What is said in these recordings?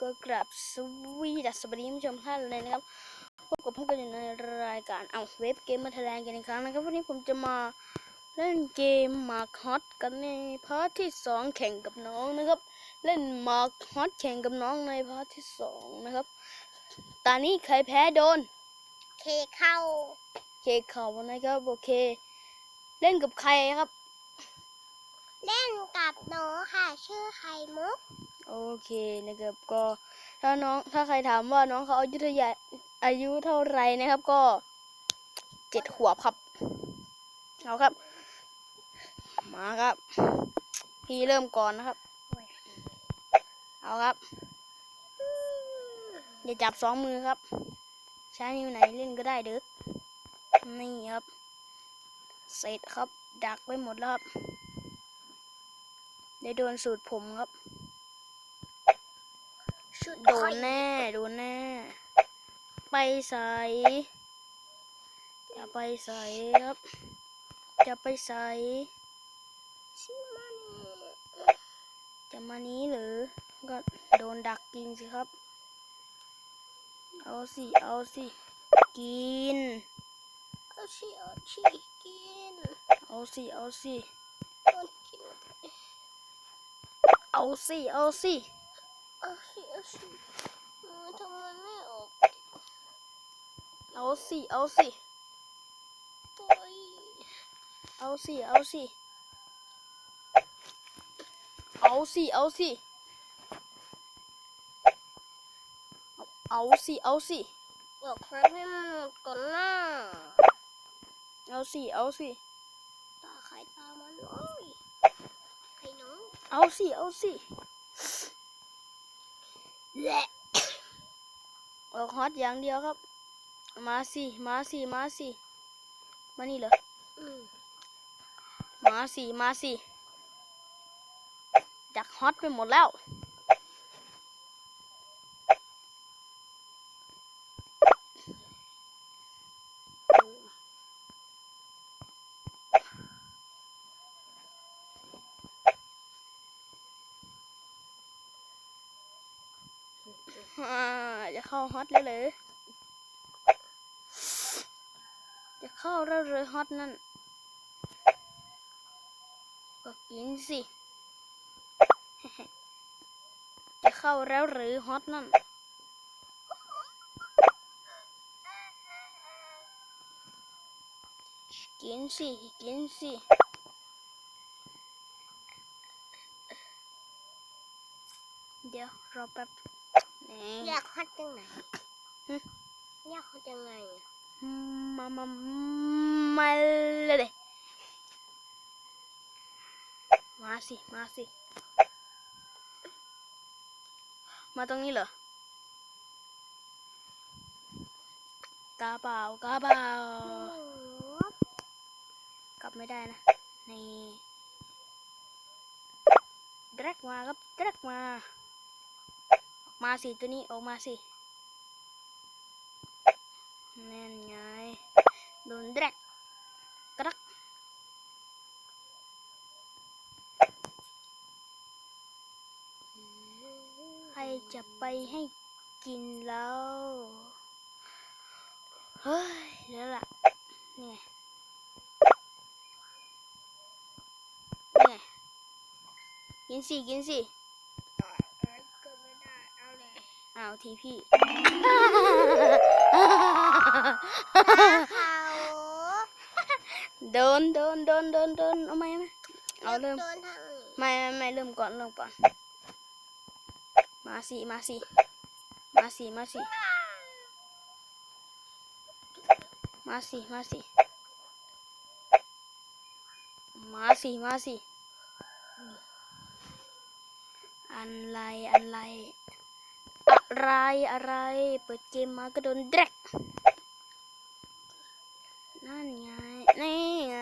ก็กราบสวีดัสสวัสดีผู้ชมท่านเลยนะครับพบกับพวกกันอยู่ในรายการเอาเว็บเกมมาแถลงกันอีกครั้งนะครับวันนี้ผมจะมาเล่นเกมมาร์คฮอตกันในพาร์ทที่สองแข่งกับน้องนะครับ เล่นมาร์คฮอตแข่งกับน้องในพาร์ทที่สองนะครับตอนนี้ใครแพ้โดน เคเข้า เคเขานะครับโอเค เล่นกับใครครับ เล่นกับหนูค่ะ ชื่อไข่มุก โอเคนะครับก็ถ้าน้องถ้าใครถามว่าน้องเขาอายุเท่าไหร่อายุเท่าไรนะครับ ก็เจ็ดขวบครับเอาครับ มาครับ พี่เริ่มก่อนนะครับ เอาครับอย่าจับสองมือครับ ใช้นิ้วไหนเล่นก็ได้เด้อนี่ครับ เสร็จครับ ดักไปหมดแล้วครับได้โดนสูตรผมครับ ชุดโดข่อนยแน่โดนแน่ ไปใส่จะไปใส่ครับจะไปใส่ชื่อมันจะมานี้หรือก็โดนดักกินสิครับ เอาสิเอาสิกินเอาชีเอาชีกินเอาสิเอาสิโดนกินเอาสิเอาสิเอาชีเอาชีมือทำไมไม่ออก เอาสิ เอาสิปล่อยเอาสิ เอาสิ เอาสิ เอาสิ เอาสิ เอาสิ บอกใครให้มันหมดก่อนหน้าเอาสิ เอาสิ ตาใครตามันเลยไอ้น้อง เอาสิ เอาสิ ออกฮอตอย่างเดียวครับ มาสิมาสิมาสิมานี่เหรออืมมาสิมาสิจักฮอตไปหมดแล้ว จะเข้าฮอตแล้วเหรอจะเข้าแล้วเหรอฮอตนั่น ก็กินสิ จะเข้าแล้วหรือฮอตนั่นกินสิ กินสิเดี๋ยวรอแป๊บ อยากฮอดจังไหนหึอยากฮอดยังไงอะมามามาเลยมาสิ มาสิ มาตรงนี้เหรอกาเปล่ากาเปล่ากลับไม่ได้นะ นี่ดรักมาครับดรักมาออก มาสิตัวนี้ออกมาสินั่นไงโดนดรักกระักใครจะไปให้กินแล้วเฮ้ยเดี๋ยวล่ะนี่ไงนี่ไงกินสิกินสิ ก็ไม่ได้เอาเลย อ้าวทีพี่เขาโดนโดนโดนโดนโดนเอาไหมไหมเอาเริ่มโดนทางนี้ไม่ไม่ไม่เริ่มก่อนเริ่มก่อน มาสิมาสิมาสิมาสิมาสิมาสิมาสิมาสิอะไรอะไร อะไรอะไร เปิดเกมมาก็โดนแดกนั่นไง นี่ไง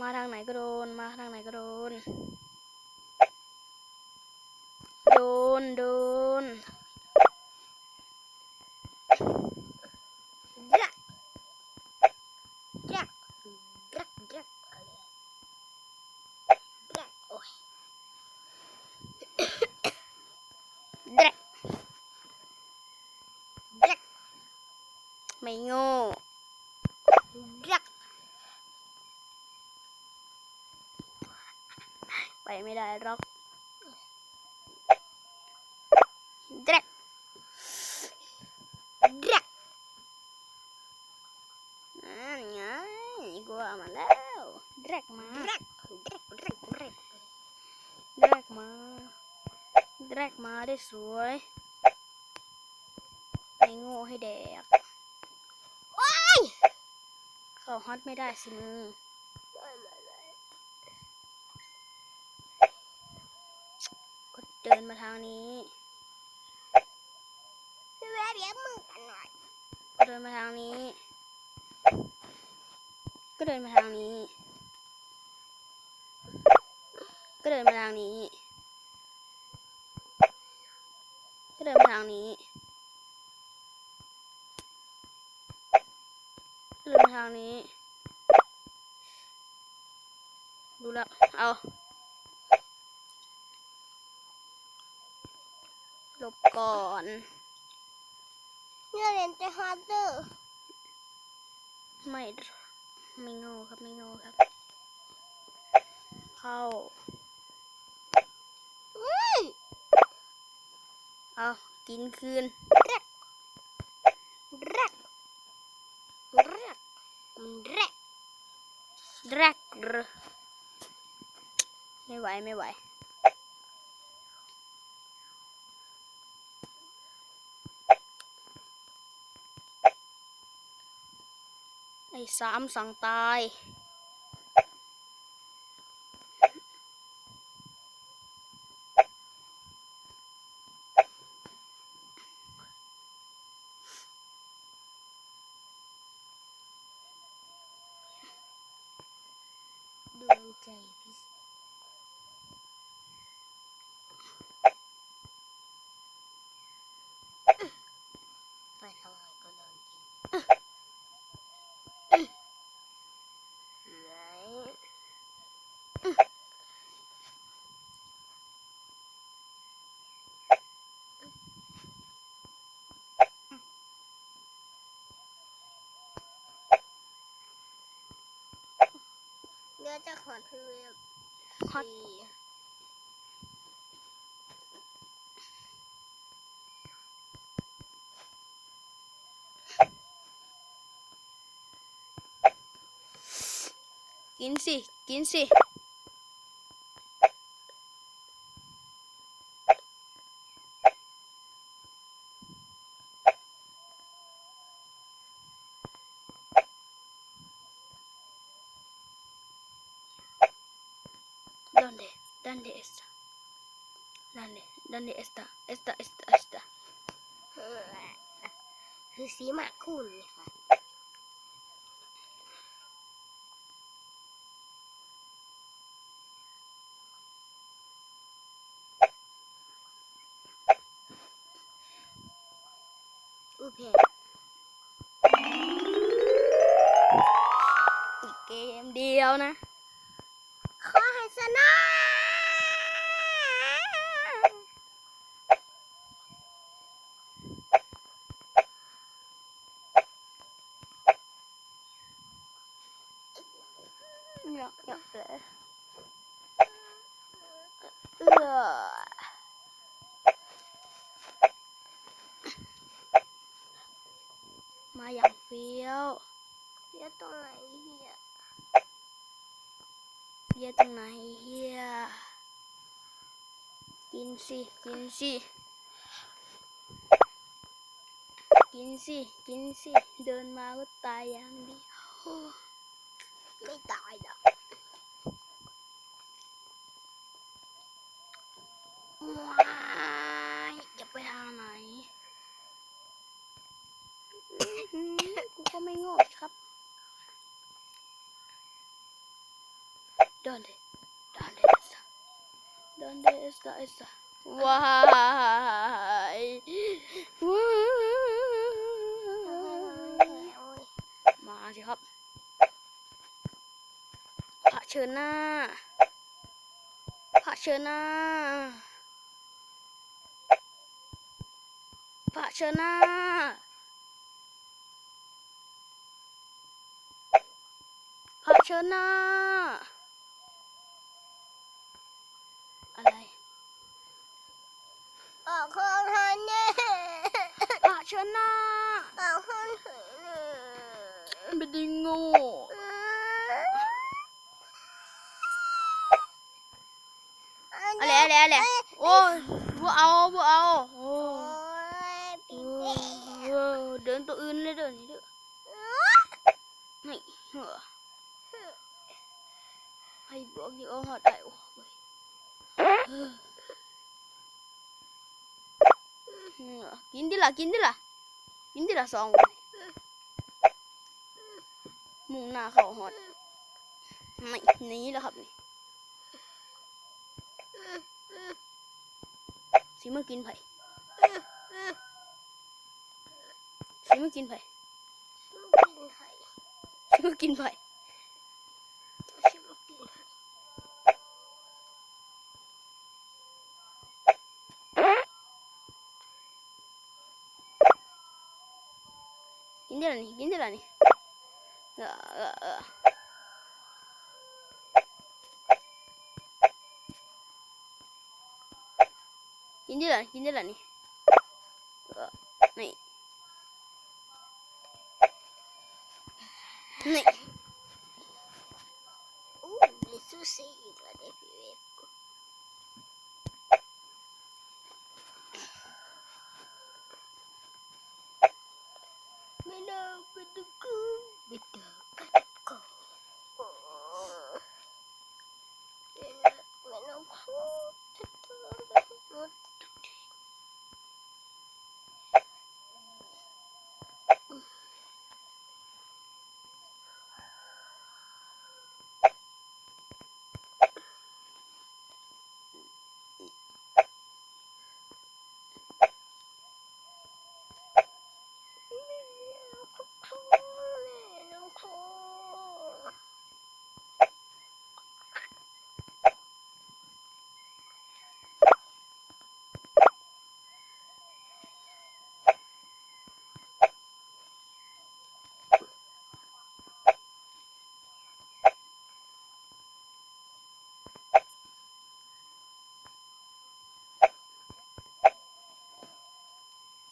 มาทางไหนก็โดน มาทางไหนก็โดน โดน โดน ยักยักยักยักอะไรยักโอ้ย แดก ไม่โง่รักไปไม่ได้หรอกแดรกรักนั่นไงกูว่ามาแล้วแดรกมารักรักรักรักแดรกมาแดรกมาได้สวยไม่โง่ให้แดก เข้าฮอตไม่ได้สิมึงก็เดินมาทางนี้พี่แวะเดี๋ยวมึงกันหน่อยก็เดินมาทางนี้ ก็เดินมาทางนี้ ก็เดินมาทางนี้ก็เดินมาทางนี้ ก็เดินมาทางนี้ ดูแล้ว เอาหลบก่อนเนี่ยเรียนจะฮาร์ดเดอร์ไม่ไม่โง่ครับไม่โง่ครับ เข้าอืมเอากินคืน รักรักรักรัก แรกเรอ ไม่ไหวไม่ไหวไอ้สามสั่งตาย ดวงใจพิเศษไปทางไหนก็โดนกินไหน เดี๋ยวจะขอพื้นฮอกินสิ กินสิ ¿Dónde? ¿Dónde está? ¿Dónde? ¿Dónde está? Está, está, está. คือสีหมากคุณค่ะอุเพนอีกเกมเดียวนะ ขอให้ชนะ Ja, ja, det er Øh. มาอย่างเฟี้ยวเดี๋ยวตรงไหนเฮียเฟี้ยวตรงไหนเฮียกินสิกินสิกินสิกินสิเดินมาก็ตายอย่างเดียวไม่ตายหรอกว้ายจะไปทางไหน กูก็ไม่โง่สิครับ ¿Dónde? ¿Dónde está? ¿Dónde está esta? ¡Guay! ว้ายโอ้ยมาสิครับพระ เชิญหน้าผะเชิญหน้าผะเชิญหน้าผะเชิญหน้า อะไรอะไรอะไรโอ้ยบัวเอาบัวเอาโอ้เดินตัวอื่นเลยเดินนี่เด้อนี่เหรอให้บอกอยู่เอาหอดได้โอ้ยกินดิล่ะกินดิล่ะกินดิล่ะสองมุ่งหน้าเข้าหอดไม่นี่แหละครับนี่ สิมากินไผ่สิมากินไผ่กินไข่สิมากินไผ่ชิมกินกินดิล่ะนี่กินดิล่ะนี่เออเออ เออกินดิล่ะกินดิล่ะนี่นี่นี่โอ้มีซูชิอีกแล้วเด็กพี่เวฟไม่น่าเป็นกูไม่น่าเป็นตะกูโอ้ไม่น่าไม่น่าพูดจะต้อง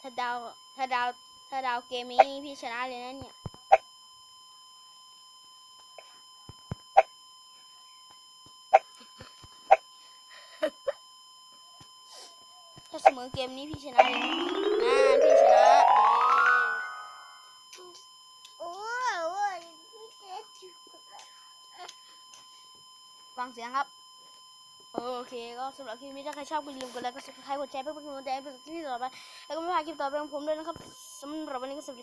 ถ้าดาวถ้าดาวถ้าดาวเกมนี้นี่พี่ชนะเลยนะเนี่ยถ้าเสมอเกมนี้พี่ชนะเลยนะน่าพี่ชนะโอ้โอ้ยไม่เจ็บจุกฟังเสียงครับ โอเคก็สำหรับคลิปนี้ถ้าใครชอบก็อย่าลืมกดไลค์กดซับสไครต์กดแชร์เพื่อเป็นกำลังใจให้เป็นคลิปต่อไปแล้วก็ไม่พลาดคลิปต่อไปของผมด้วยนะครับสำหรับวันนี้ก็สวัสดี